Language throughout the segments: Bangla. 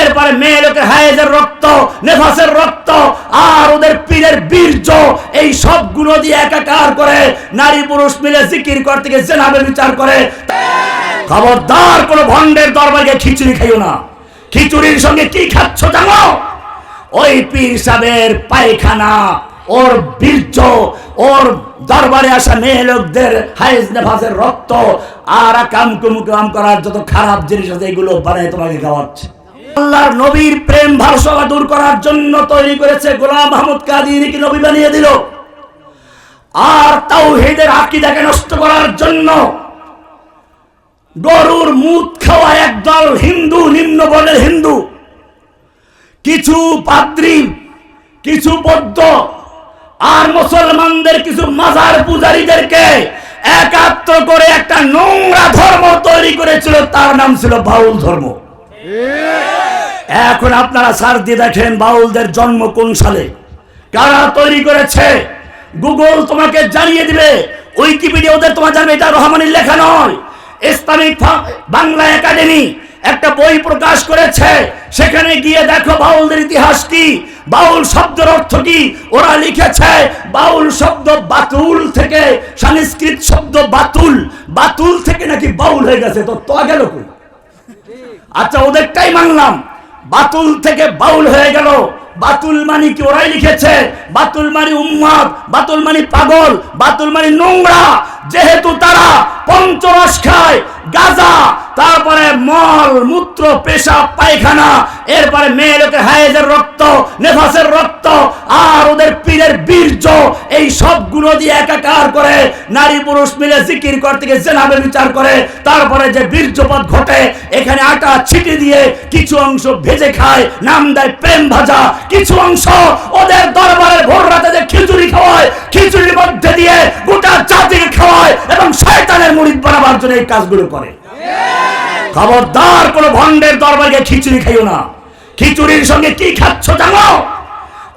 এরপরে মেয়ে লোকের হায়েজের রক্ত, নেফাসের রক্ত, আর ওদের পীরের বীর্য, এই সবগুলো দিয়ে একাকার করে নারী পুরুষ মিলে জিকির করতে গিয়ে জেনাবে বিচার করে। খবরদার কোনো ভণ্ডের দরবারে খিচুড়ি খাইও না। খিচুড়ির সঙ্গে কি খাচ্ছ জানো? ওই পীর সাহেবের পায়খানা, ওর বীর্য, ওর দরবারে আসা মেয়ে লোকদের হাইজ নেফাসের রক্ত, আর কাম কুমকাম করার যত খারাপ জিনিস আছে, এগুলো বানায় তোমাকে খাওয়াচ্ছে। আল্লাহর নবীর প্রেম ভারসভা দূর করার জন্য তৈরি করেছে গোলাম মাহমুদ কাদিরকে নবী বানিয়ে দিল? আর তাওহীদের আকীদাকে নষ্ট করার জন্য গরুর মুখ খাওয়া একদল হিন্দু, নিম্ন বর্ণের হিন্দু। কিছু পাদ্রী, কিছু বৌদ্ধ আর মুসলমানদের, কিছু মাজার পূজারীদেরকে একাত্র করে একটা নোংরা ধর্ম তৈরি করেছিল, তার নাম ছিল বাউল ধর্ম। এখন আপনারা সার দিয়ে দেখেন বাউলদের জন্ম কোন সালে। কারা তৈরি করেছে? গুগল তোমাকে জানিয়ে দিবে। উইকিপিডিয়া ওদের তোমার জানবে, এটা রহমানের লেখা নয়। ইসলামিক বাংলা একাডেমি একটা বই প্রকাশ করেছে। সেখানে গিয়ে দেখো বাউলদের ইতিহাস কি? বাউল শব্দের অর্থ কি? ওরা লিখেছে, বাউল শব্দ বাতুল থেকে, সংস্কৃত শব্দ বাতুল। বাতুল থেকে নাকি বাউল হয়ে গেছে, তো তো গেল আচ্ছা ওদেরটাই মানলাম। বাতুল থেকে বাউল হয়ে গেল। বাতুল মানি কি ওরাই লিখেছে? বাতুল মানি উম্মাদ, বাতুল মানি পাগল, বাতুল মানি নোংরা। যেহেতু তারা পঞ্চরস খায় গাজা, তারপরে মল, মূত্র, পেশাব, পায়খানা, এরপরে মেয়ে হায়েজের রক্ত, নেফাসের রক্ত, আর ওদের পীরের বীর্য, এই সবগুলো দিয়ে একাকার করে নারী পুরুষ মিলে জিকির করতে গিয়ে জেনাবে বিচার করে, তারপরে যে বীর্যপদ ঘটে, এখানে আটা ছিটে দিয়ে কিছু অংশ ভেজে খায়, নাম দেয় প্রেম ভাজা। কিছু অংশ ওদের দরবারে ভোর রাতে খিচুড়ি খাওয়ায়, খিচুড়ির মধ্যে দিয়ে গোটা জাতিকে খাওয়ায় এবং শয়তানের মুড়িদ বানাবার জন্য এই কাজগুলো করে। খবরদার, কোনো ভণ্ডের দরবারে খিচুড়ি খাইও না। খিচুড়ির সঙ্গে কি খাচ্ছ জানো?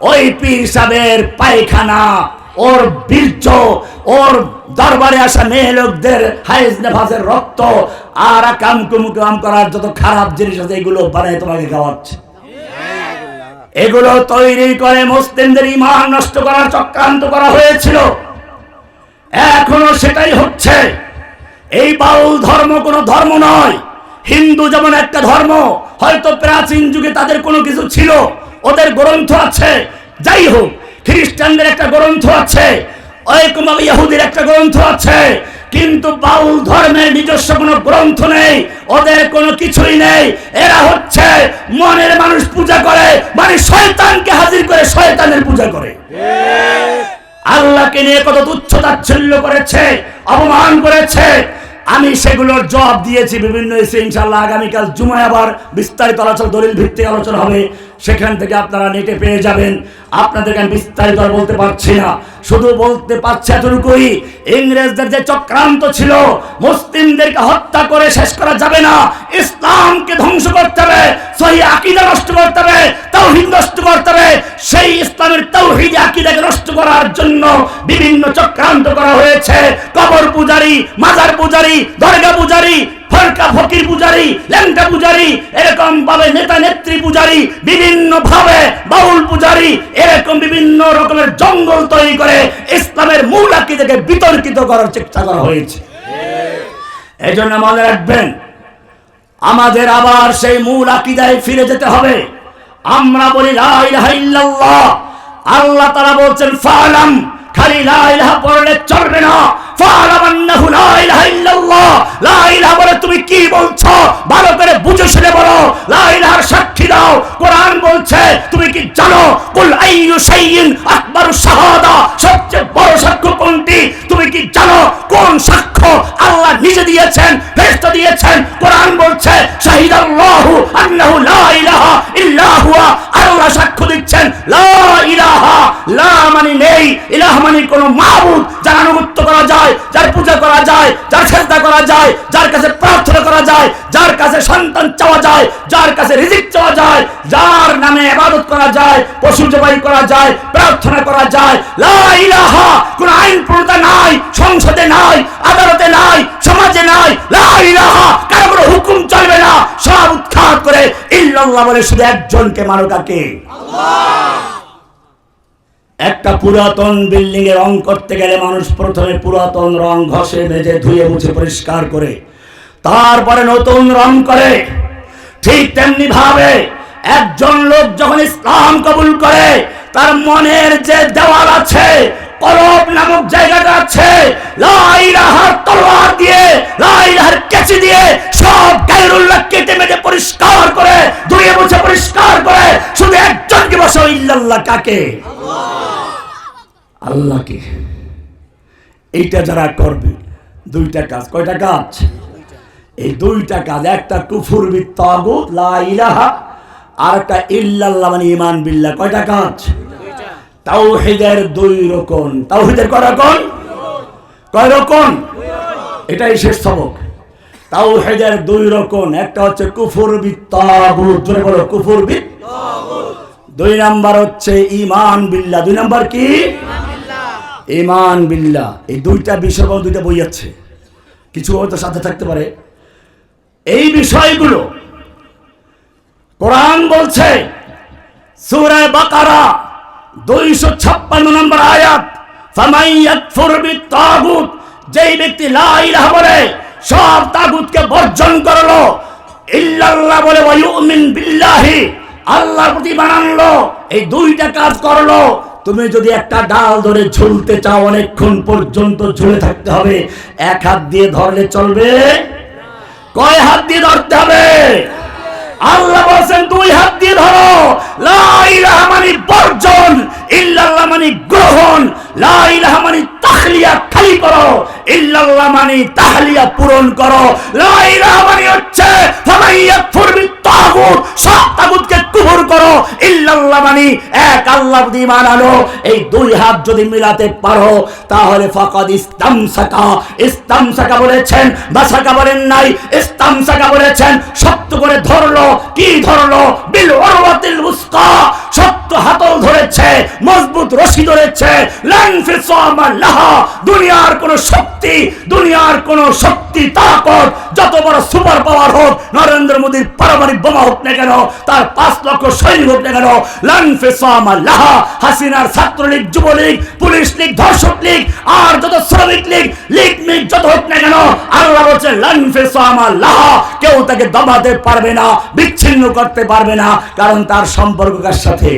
ওই পীর সাহেবের পায়খানা, ওর বীর্য, ওর দরবারে আসা মেয়ে লোকদের হাইজ নেফাসের রক্ত, আর কাম কুমকাম করার যত খারাপ জিনিস আছে, এগুলো বানায় তোমাকে খাওয়াচ্ছে। এগুলো তৈরি করে মুসলিমদের ইমান নষ্ট করার চক্রান্ত করা হয়েছিল। এখনও সেটাই হচ্ছে। এই বাউল ধর্ম কোনো ধর্ম নয়। হিন্দু যেমন একটা ধর্ম, হয়তো প্রাচীন যুগে তাদের কোনো কিছু ছিল, ওদের গ্রন্থ আছে। যাই হোক, খ্রিস্টানদের একটা গ্রন্থ আছে ইহুদির একটা গ্রন্থ আছে। কিন্তু বাউল ধর্মের নিজস্ব কোনো গ্রন্থ নেই, ওদের কোনো কিছুই নেই। এরা হচ্ছে মনের মানুষ পূজা করে মানে শয়তানকে হাজির করে শয়তানের পূজা করে। আল্লাহকে নিয়ে কত তুচ্ছ তাচ্ছিল্য করেছে, অপমান করেছে। আমি সেগুলোর জবাব দিয়েছি বিভিন্ন এসে ইনশাল্লাহ আগামীকাল জুমায় আবার বিস্তারিত আলোচনা, দলিল ভিত্তিক আলোচনা হবে। সেখান থেকে আপনারা নেটে পেয়ে যাবেন। আপনাদেরকে আমি বিস্তারিত আর বলতে পারছি না। শুধু বলতে পারছি এতটুকুই, ইংরেজদের যে চক্রান্ত ছিল, মুসলিমদেরকে হত্যা করে শেষ করা যাবে না। ইসলামকে ধ্বংস করতে হবে, সহি আকিদা নষ্ট করতে হবে, তাওহীদ নষ্ট করতে হবে। সেই ইসলামের তাওহীদ আকিদাকে নষ্ট করার জন্য বিভিন্ন চক্রান্ত করা হয়েছে। কবর পূজারি, মাজার পূজারি, দরগা পূজারি ফরকা ফকির ল্যাংটা এরকম ভাবে নেতা নেত্রী বিভিন্ন ভাবে বাউল এরকম বিভিন্ন রকমের জঙ্গল তৈরি করে ইসলামের মূল বিতর্কিত করার চেষ্টা করা হয়েছে। এই জন্য মনে রাখবেন, আমাদের আবার সেই মূল আকিদায় ফিরে যেতে হবে। আমরা বলি আল্লাহ তাআলা বলছেন, ফালাম। খালি লা ইলাহা পড়লে চলবে না। ফালাম শাইইন আকবারু শাহাদা, সবচেয়ে বড় সাক্ষ্য কোনটি? তুমি কি জানো কোন সাক্ষ্য আল্লাহ নিজে দিয়েছেন, ফেরেশতা দিয়েছেন? কোরআন বলছে, শাহিদাল্লাহু আন্নাহু লা ইলাহা ইল্লা আল্লাহ সাক্ষ্য দিচ্ছেন, লা ইলাহা, লা মানে নেই। ইলাহ মানে কোনো মাবুদ যার আনুগত্য করা যায়, যার পূজা করা যায়, যার সেজদা করা যায়, যার কাছে সন্তান চাওয়া যায়, যার কাছে রিজিক চাওয়া যায়, যার নামে ইবাদত করা যায় পশু জবাই করা যায়, প্রার্থনা করা যায়, লা ইলাহা, কোন আইন প্রণেতা নাই, সংসদে নাই, আদালতে নাই, সমাজে নাই, লা ইলাহা, কারও কোনো হুকুম চলবে না, সব উৎখাত করে ইল্লাল্লাহ বলে শুধু একজনকে মানো কাকে? একটা পুরাতন বিল্ডিং এ রং করতে গেলে মানুষ প্রথমে পুরাতন রং ঘষে মেজে ধুয়ে, মুছে, পরিষ্কার করে তারপরে নতুন রং করে। ঠিক তেমনি ভাবে একজন লোক যখন ইসলাম কবুল করে, তার মনের যে দেওয়াল আছে, কলব নামক জায়গাটা আছে লাইলাহার তলোয়ার দিয়ে, লাইলাহার কেচি দিয়ে সব গায়রুল্লাহ কেটে মেটে পরিষ্কার করে ধুয়ে মুছে পরিষ্কার করে, শুধু একজনকে বসে ইল্লাল্লাহ, কাকে? আল্লাহকে। এইটা যারা করবে, দুইটা কাজ। কয়টা কাজ? এই দুইটা কাজ, একটা কুফুর বিত্তাগুত, লা ইলাহা, আর একটা ইল্লাল্লাহ মানে ইমান বিল্লাহ। কয়টা কাজ? তাওহীদের দুই রকম। তাওহীদের কয় রকম? কয় রকম? এটাই শেষ সবক। তাওহীদের দুই রকম, একটা হচ্ছে কুফুর বিত্তাগুত। জোরে বলো, কুফুর বিত দুই নাম্বার হচ্ছে ইমান বিল্লাহ। দুই নাম্বার কি? ইমান বিল্লাহ। এই দুইটা বিষয় দুইটা বই আছে। কিছু হয়তো সাথে থাকতে পারে। এই বিষয়গুলো কোরআন বলছে, সূরা বাকারা, দুইশো ছাপ্পান্ন নম্বর আয়াত যেই ব্যক্তি বলে, সব তাগুতকে বর্জন করল, ইল্লাল্লাহ বলে ওয়া ইউমিন বিল্লাহি, আল্লাহর প্রতি বানানলো এই দুইটা কাজ করল। তুমি যদি একটা ডাল ধরে ঝুলতে চাও, অনেকক্ষণ পর্যন্ত ঝুলে থাকতে হবে, এক হাত দিয়ে ধরলে চলবে। কয় হাত দিয়ে ধরতে হবে? আল্লাহ বলছেন, দুই হাত দিয়ে ধরো। লা ইলাহা মানে বর্জন, ইল্লাল্লাহ মানে গ্রহণ। লা ইলাহা মানে তাহলিয়া খালি করো। ইল্লাল্লাহ মানে তাহলিয়া পূরণ করো। লা ইলাহা মানে হচ্ছে সব তাগুতকে কুফর করো। ইল্লাল্লাহ মানে এক আল্লাহ এই দুই হাত যদি মিলাতে পারো, তাহলে ফাকাদ ইস্তামসাকা। ইস্তামসাকা বলেছেন, বাসাকা বলেন নাই, ইস্তামসাকা বলেছেন শক্ত করে ধরলো। কি ধরলো? বিল ওয়াতিল উসকা। শক্ত হাতল ধরেছে, মজবুত রশি ধরেছে। ফিসামা লাহা। দুনিয়ার কোন শক্তি দুনিয়ার কোন শক্তি তাকত যত বড় সুপার পাওয়ার হোক, নরেন্দ্র মোদীর পারমাণবিক বোমা হোক না কেন, তার পাঁচ লক্ষ সৈনিক হোক না কেন ফিসামা লাহা, হাসিনার ছাত্রলীগ, যুবলীগ, পুলিশ লীগ, ধর্ষক লীগ, আর যত শ্রমিক লীগ লীগ মিগ যত হোক না কেন আল্লাহ বলছে ফিসামা লাহা, কেউ তাকে দমাতে পারবে না, বিচ্ছিন্ন করতে পারবে না, কারণ তার সম্পর্ক কার সাথে?